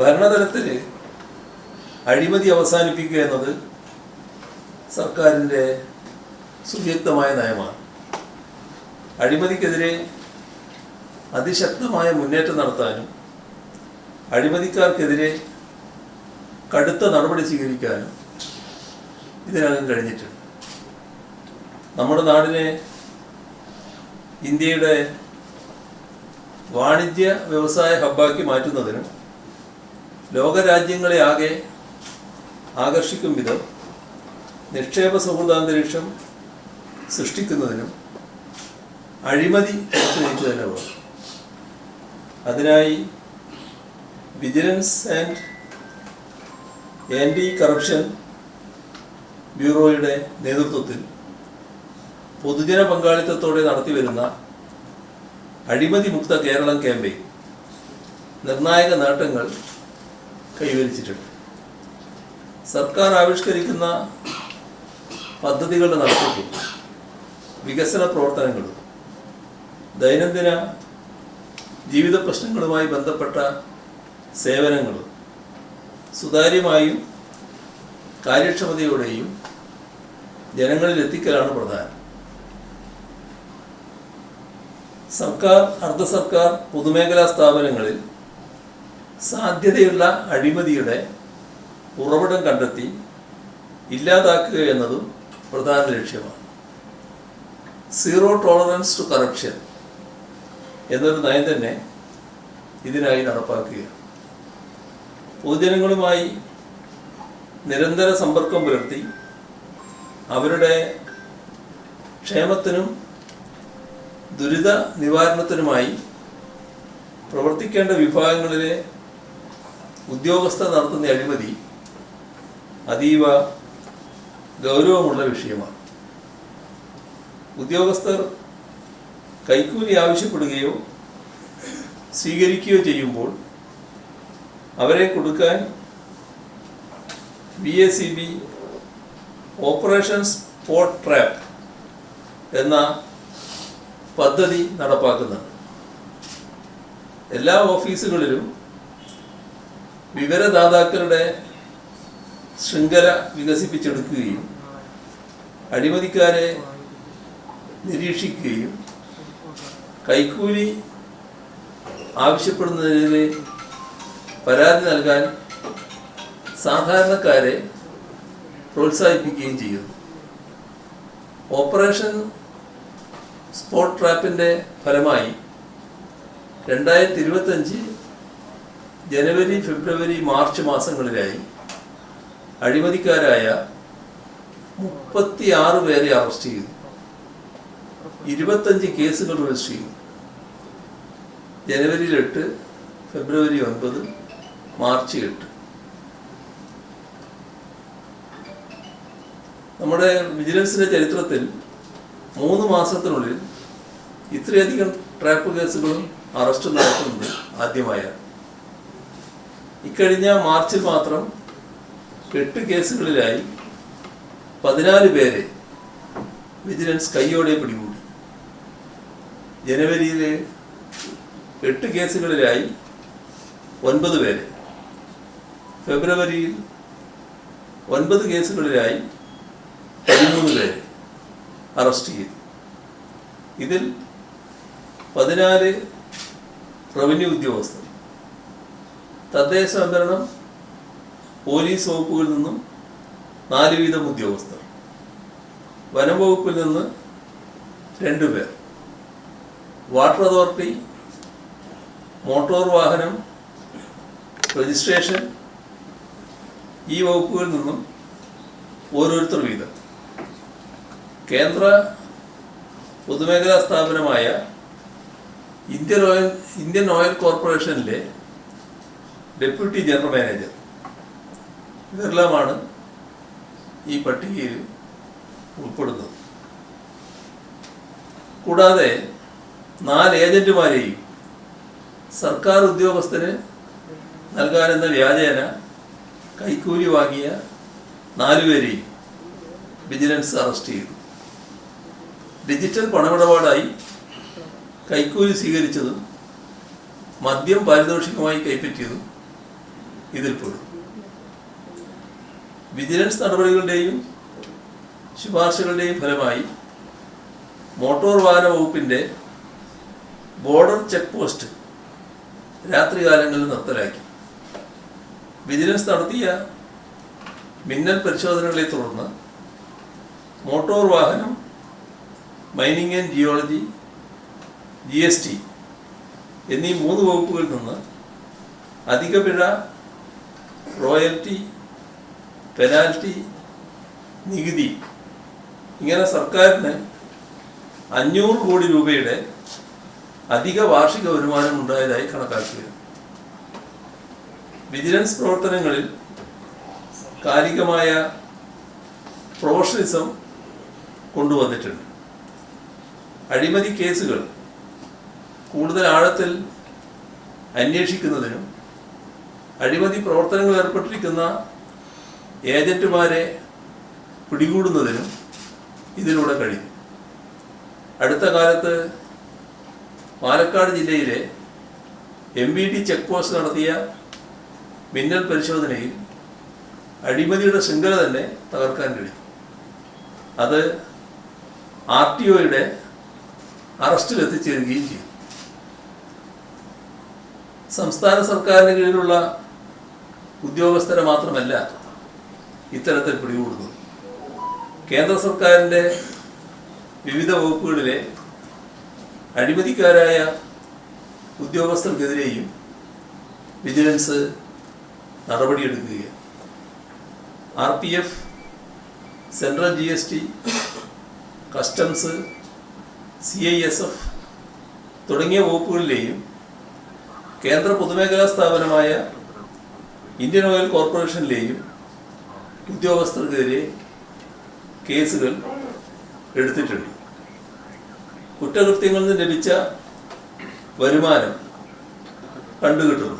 ഭരണതലത്തിൽ അഴിമതി അവസാനിപ്പിക്കുക എന്നത് സർക്കാരിന്റെ സുവ്യക്തമായ നയമാണ്. അഴിമതിക്കെതിരെ അതിശക്തമായ മുന്നേറ്റം നടത്താനും അഴിമതിക്കാർക്കെതിരെ കടുത്ത നടപടി സ്വീകരിക്കാനും ഇതിനകം കഴിഞ്ഞിട്ടുണ്ട്. നമ്മുടെ നാടിനെ ഇന്ത്യയുടെ വാണിജ്യ വ്യവസായ ഹബ്ബാക്കി മാറ്റുന്നതിനും ലോകരാജ്യങ്ങളെ ആകെ ആകർഷിക്കും വിധം നിക്ഷേപ സൗഹൃദാന്തരീക്ഷം സൃഷ്ടിക്കുന്നതിനും അഴിമതി തന്നെ അതിനായി വിജിലൻസ് ആൻഡ് ആന്റി കറപ്ഷൻ ബ്യൂറോയുടെ നേതൃത്വത്തിൽ പൊതുജന പങ്കാളിത്തത്തോടെ നടത്തിവരുന്ന അഴിമതി മുക്ത കേരളം ക്യാമ്പയിൻ. നിർണായക നേട്ടങ്ങൾ കൈവരിച്ചിട്ടുണ്ട്. സർക്കാർ ആവിഷ്കരിക്കുന്ന പദ്ധതികളുടെ നടത്തിപ്പും വികസന പ്രവർത്തനങ്ങളും ദൈനംദിന ജീവിത പ്രശ്നങ്ങളുമായി ബന്ധപ്പെട്ട സേവനങ്ങളും സുതാര്യമായും കാര്യക്ഷമതയോടെയും ജനങ്ങളിൽ എത്തിക്കലാണ് പ്രധാനം. സർക്കാർ അർദ്ധ സർക്കാർ പൊതുമേഖലാ സ്ഥാപനങ്ങളിൽ സാധ്യതയുള്ള അഴിമതിയുടെ ഉറവിടം കണ്ടെത്തി ഇല്ലാതാക്കുക എന്നതും പ്രധാന ലക്ഷ്യമാണ്. സീറോ ടോളറൻസ് ടു കറപ്ഷൻ എന്നൊരു നയം തന്നെ ഇതിനായി നടപ്പാക്കുക പൊതുജനങ്ങളുമായി നിരന്തര സമ്പർക്കം പുലർത്തി അവരുടെ ക്ഷേമത്തിനും ദുരിത നിവാരണത്തിനുമായി പ്രവർത്തിക്കേണ്ട വിഭാഗങ്ങളിലെ ഉദ്യോഗസ്ഥർ നടത്തുന്ന അഴിമതി അതീവ ഗൗരവമുള്ള വിഷയമാണ്. ഉദ്യോഗസ്ഥർ കൈക്കൂലി ആവശ്യപ്പെടുകയോ സ്വീകരിക്കുകയോ ചെയ്യുമ്പോൾ അവരെ കൊടുക്കാൻ B A C B operation spot trap എന്ന പദ്ധതി നടപ്പാക്കുന്നുണ്ട്. എല്ലാ ഓഫീസുകളിലും വിവരദാതാക്കളുടെ ശൃംഖല വികസിപ്പിച്ചെടുക്കുകയും അഴിമതിക്കാരെ നിരീക്ഷിക്കുകയും കൈക്കൂലി ആവശ്യപ്പെടുന്നതിനെതിരെ പരാതി നൽകാൻ സാധാരണക്കാരെ പ്രോത്സാഹിപ്പിക്കുകയും ചെയ്യുന്നു. ഓപ്പറേഷൻ സ്പോട്ട് ട്രാപ്പിന്റെ ഫലമായി രണ്ടായിരത്തി ഇരുപത്തഞ്ച് ജനുവരി ഫെബ്രുവരി മാർച്ച് മാസങ്ങളിലായി അഴിമതിക്കാരായ മുപ്പത്തി ആറ് പേരെ അറസ്റ്റ് ചെയ്തു. ഇരുപത്തഞ്ച് കേസുകൾ രജിസ്റ്റർ ചെയ്തു. ജനുവരിയിൽ എട്ട് ഫെബ്രുവരി ഒൻപത് മാർച്ച് എട്ട്. നമ്മുടെ വിജിലൻസിന്റെ ചരിത്രത്തിൽ മൂന്ന് മാസത്തിനുള്ളിൽ ഇത്രയധികം ട്രാപ്പ് കേസുകളും അറസ്റ്റ് നടക്കുന്നത് ആദ്യമായാണ്. ഇക്കഴിഞ്ഞ മാർച്ചിൽ മാത്രം എട്ട് കേസുകളിലായി പതിനാല് പേരെ വിജിലൻസ് കൈയോടെ പിടികൂടി. ജനുവരിയിലെ എട്ട് കേസുകളിലായി ഒൻപത് പേരെ. ഫെബ്രുവരിയിൽ ഒൻപത് കേസുകളിലായി പതിമൂന്ന് പേരെ അറസ്റ്റ് ചെയ്തു. ഇതിൽ പതിനാല് റവന്യൂ ഉദ്യോഗസ്ഥർ തദ്ദേശ ഭരണം പോലീസ് വകുപ്പുകളിൽ നിന്നും നാല് വീതം ഉദ്യോഗസ്ഥർ. വനം വകുപ്പിൽ നിന്ന് രണ്ടുപേർ വാട്ടർ അതോറിറ്റി മോട്ടോർ വാഹനം രജിസ്ട്രേഷൻ ഈ വകുപ്പുകളിൽ നിന്നും ഓരോരുത്തർ വീതം. കേന്ദ്ര പൊതുമേഖലാ സ്ഥാപനമായ ഇന്ത്യൻ ഓയിൽ ഇന്ത്യൻ ഓയിൽ കോർപ്പറേഷനിലെ ഡെപ്യൂട്ടി ജനറൽ മാനേജർ. ഇതെല്ലാമാണ് ഈ പട്ടികയിൽ ഉൾപ്പെടുന്നത്. കൂടാതെ നാല് ഏജന്റുമാരെയും സർക്കാർ ഉദ്യോഗസ്ഥന് നൽകാനെന്ന വ്യാജേന കൈക്കൂലി വാങ്ങിയ നാലുപേരെയും വിജിലൻസ് അറസ്റ്റ് ചെയ്തു. ഡിജിറ്റൽ പണമിടപാടായി കൈക്കൂലി സ്വീകരിച്ചതും മദ്യം പാരിതോഷികമായി കൈപ്പറ്റിയതും ഇതിൽപ്പെടും വിജിലൻസ് നടപടികളുടെയും ശുപാർശകളുടെയും ഫലമായി മോട്ടോർ വാഹന വകുപ്പിന്റെ ബോർഡർ ചെക്ക് പോസ്റ്റ് രാത്രികാലങ്ങളിൽ നിർത്തലാക്കി. വിജിലൻസ് നടത്തിയ മിന്നൽ പരിശോധനകളെ തുടർന്ന് മോട്ടോർ വാഹനം mining and geology G S T എന്നീ മൂന്ന് വകുപ്പുകളിൽ നിന്ന് അധിക പിഴ റോയൽറ്റി പെനാൽറ്റി നികുതി. ഇങ്ങനെ സർക്കാരിന് അഞ്ഞൂറ് കോടി രൂപയുടെ അധിക വാർഷിക വരുമാനം ഉണ്ടായതായി കണക്കാക്കുക വിജിലൻസ് പ്രവർത്തനങ്ങളിൽ കാലികമായ പ്രൊഫഷണലിസം കൊണ്ടുവന്നിട്ടുണ്ട്. അഴിമതി കേസുകൾ കൂടുതൽ ആഴത്തിൽ അന്വേഷിക്കുന്നതിനും അഴിമതി പ്രവർത്തനങ്ങൾ ഏർപ്പെട്ടിരിക്കുന്ന ഏജന്റുമാരെ പിടികൂടുന്നതിനും ഇതിലൂടെ കഴിയും. അടുത്ത കാലത്ത് പാലക്കാട് ജില്ലയിലെ M B T check post നടത്തിയ മിന്നൽ പരിശോധനയിൽ അഴിമതിയുടെ ശൃംഖല തന്നെ തകർക്കാൻ കഴിയും. അത് ആർ ടി ഒയുടെ അറസ്റ്റിൽ എത്തിച്ചേരുകയും ചെയ്തു സംസ്ഥാന സർക്കാരിന് കീഴിലുള്ള ഉദ്യോഗസ്ഥരെ മാത്രമല്ല ഇത്തരത്തിൽ പിടികൂടുന്നത് കേന്ദ്ര സർക്കാരിന്റെ വിവിധ വകുപ്പുകളിലെ അഴിമതിക്കാരായ ഉദ്യോഗസ്ഥർക്കെതിരെയും vigilance നടപടിയെടുക്കുകയാണ്. R P F central G S T customs C I S F തുടങ്ങിയ വകുപ്പുകളിലെയും കേന്ദ്ര പൊതുമേഖലാ സ്ഥാപനമായ ഇന്ത്യൻ ഓയിൽ കോർപ്പറേഷനിലെയും ഉദ്യോഗസ്ഥർക്കെതിരെ കേസുകൾ എടുത്തിട്ടുണ്ട്. കുറ്റകൃത്യങ്ങളിൽ നിന്ന് ലഭിച്ച വരുമാനം കണ്ടുകിട്ടുന്നു.